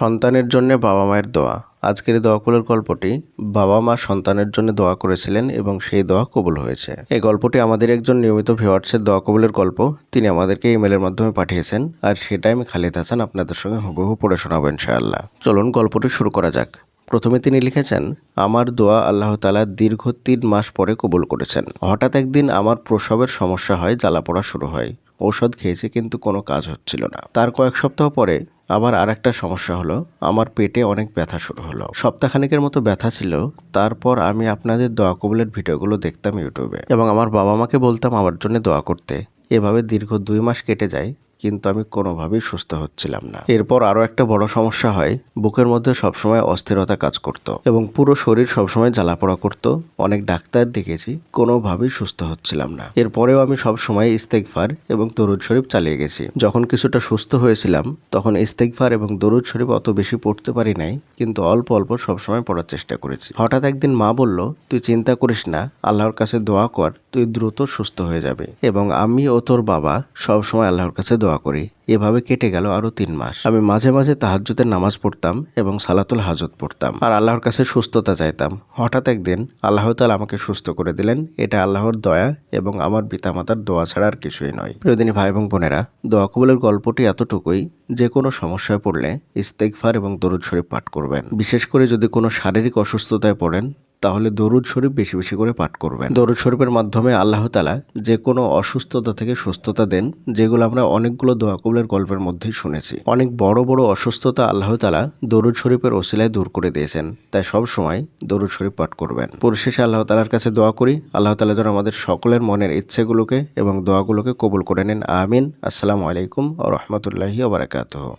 সন্তানের জন্য বাবা মায়ের দোয়া। আজকের দোয়াকুলের গল্পটি বাবা মা সন্তানের জন্য দোয়া করেছিলেন এবং সেই দোয়া কবুল হয়েছে। এই গল্পটি আমাদের একজন নিয়মিত ভিওয়ার্সের দোয়া কবুলের গল্প। তিনি আমাদেরকে ইমেলের মাধ্যমে পাঠিয়েছেন আর সেটাই আমি খালিদ হাসান আপনাদের সঙ্গে হুবহু পড়ে শোনাবো ইনশাআল্লাহ। চলুন গল্পটি শুরু করা যাক। প্রথমে তিনি লিখেছেন, আমার দোয়া আল্লাহ তালা দীর্ঘ তিন মাস পরে কবুল করেছেন। হঠাৎ একদিন আমার প্রসবের সমস্যা হয় জ্বালা পড়া শুরু হয়। ঔষধ খেয়েছি কিন্তু কোনো কাজ হচ্ছিল না। তার কয়েক সপ্তাহ পরে আবার আর একটা সমস্যা হলো, আমার পেটে অনেক ব্যথা শুরু হলো। সপ্তাহখানেকের মতো ব্যথা ছিল, তারপর আমি আপনাদের দোয়া কবুলের ভিডিওগুলো দেখতাম ইউটিউবে। এবং আমার বাবা মাকে বলতাম আমার জন্য দোয়া করতে। এভাবে দীর্ঘ দুই মাস কেটে যায় কিন্তু আমি কোনোভাবেই সুস্থ হচ্ছিলাম না। এরপর আরও একটা বড় সমস্যা হয়, বুকের মধ্যে সবসময় অস্থিরতা কাজ করত এবং পুরো শরীর সবসময় জ্বালাপোড়া করত। অনেক ডাক্তার দেখেছি, কোনোভাবেই সুস্থ হচ্ছিলাম না। এরপরেও আমি সবসময় ইস্তেকফার এবং দরুদ শরীফ চালিয়ে গেছি। যখন কিছুটা সুস্থ হয়েছিলাম, তখন ইস্তেকফার এবং দরুদ শরীফ অত বেশি পড়তে পারি নাই, কিন্তু অল্প অল্প সবসময় পড়ার চেষ্টা করেছি। হঠাৎ একদিন মা বলল, তুই চিন্তা করিস না, আল্লাহর কাছে দোয়া কর, তুই দ্রুত সুস্থ হয়ে যাবে এবং আমি ও তোর বাবা সবসময় আল্লাহর কাছে দোয়া করি। এভাবে কেটে গেল আরও তিন মাস। আমি মাঝে মাঝে তাহাজ্জুদের নামাজ পড়তাম এবং সালাতুল হাজত পড়তাম। আর আল্লাহর কাছে সুস্থতা চাইতাম। হঠাৎ একদিন আল্লাহ তাআলা আমাকে সুস্থ করে দিলেন। এটা আল্লাহর দয়া এবং আমার পিতামাতার দোয়া ছাড়া আর কিছুই নয়। প্রিয়দিনী ভাই এবং বোনেরা, দোয়া কবুলের গল্পটি এতটুকুই। যে কোনো সমস্যায় পড়লে ইস্তেকফার এবং দরুদ শরীফ পাঠ করবেন। বিশেষ করে যদি কোনো শারীরিক অসুস্থতায় পড়েন তাহলে দরুদ শরীফ বেশি বেশি করে পাঠ করবেন। দরুদ শরীফের মাধ্যমে আল্লাহ তালা যে কোনো অসুস্থতা থেকে সুস্থতা দেন, যেগুলো আমরা অনেকগুলো দোয়া কবুলের গল্পের মধ্যেই শুনেছি। অনেক বড় বড় অসুস্থতা আল্লাহ তালা দরুদ শরীফের ওসিলায় দূর করে দিয়েছেন। তাই সব সময় দরুদ শরীফ পাঠ করবেন। পরিশেষে আল্লাহ তালার কাছে দোয়া করি, আল্লাহ তালা যেন আমাদের সকলের মনের ইচ্ছেগুলোকে এবং দোয়াগুলোকে কবুল করে নেন। আমিন। আসসালামু আলাইকুম ও রহমতুল্লাহি ওবরাকাতহ